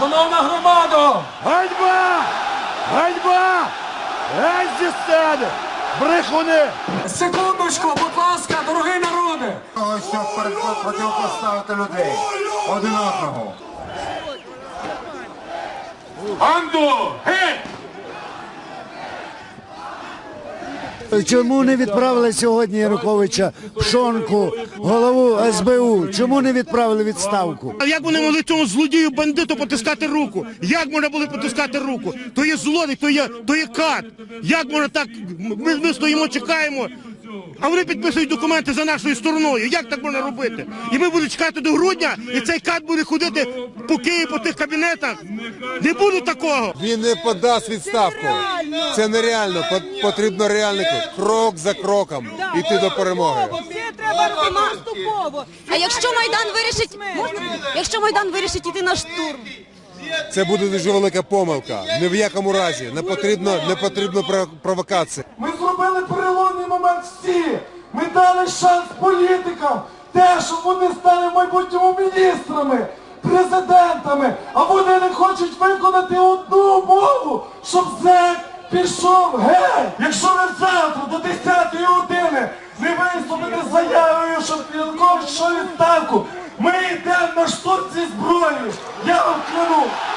Шановна громада! Ганьба! Ганьба! Геть зі сцени! Брехуни! Секундочку, будь ласка, дорогий народи! того, щоб противопоставити людей один одного. Анду! Геть! Чому не відправили сьогодні Яруковича в Шонку, голову СБУ? Чому не відправили відставку? А як вони могли цьому злодію бандиту потискати руку? Як можна було потискати руку? То є злодій, то є, то є кат. Як можна так? Ми, ми стоїмо, чекаємо. А вони підписують документи за нашою стороною. Як так можна робити? І ми будемо чекати до грудня, і цей кат буде ходити по Києву, по тих кабінетах. Не буде такого. Він не подасть відставку. Це нереально. Потрібно реально крок за кроком іти до перемоги. Треба робити наступово. А якщо Майдан вирішить, можна? Якщо Майдан вирішить іти на штурм, Це буде дуже велика помилка. Ні в якому разі не потрібно, не потрібно провокації. Ми зробили переломний момент. Ми дали шанс політикам, те, щоб вони стали в майбутньому міністрами, президентами, а вони не хочуть виконати одну умову, щоб ЗЕК пішов геть. Якщо ви завтра до 10-ї години не виступите заявою, Янукович йшов у відставку, ми йдемо на штурм зі зброєю. Я вам клянусь.